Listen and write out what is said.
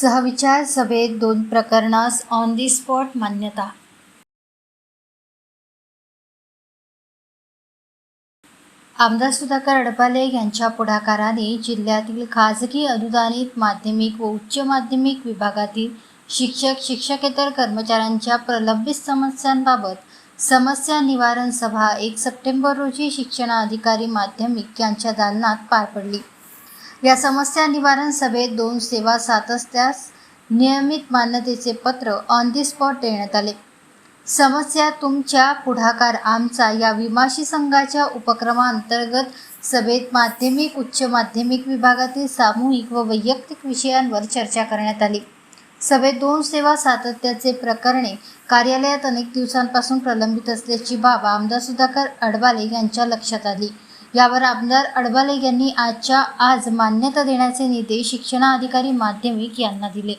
सहविचार सभेत दोन प्रकरणास on the spot मान्यता. आमदार सुधाकर अडपाले यांच्या पुढाकाराने जिल्ह्यातील खाजगी अनुदानित माध्यमिक व उच्च माध्यमिक विभागातील शिक्षक शिक्षकेतर कर्मचाऱ्यांच्या प्रलंबित समस्यांबाबत समस्या निवारण सभा एक सप्टेंबर रोजी शिक्षणाधिकारी माध्यमिक यांच्या दालनात पार पडली. या समस्या निवारण सभेत दोन सेवा सातत्यास नियमित मान्यतेचे पत्र ऑन दी स्पॉट देण्यात आले. समस्या तुमच्या पुढाकार आमचा या विमाशी संघाच्या उपक्रमाअंतर्गत सभेत माध्यमिक उच्च माध्यमिक विभागातील सामूहिक व वैयक्तिक विषयांवर चर्चा करण्यात आली. सभेत दोन सेवा सातत्याचे प्रकरणे कार्यालयात अनेक दिवसांपासून प्रलंबित असल्याची बाब आमदार सुधाकर अडवाले यांच्या लक्षात आली. यावर आमदार अडबाले यांनी आजच्या आज मान्यता देण्याचे निर्देश शिक्षणाधिकारी माध्यमिक यांना दिले.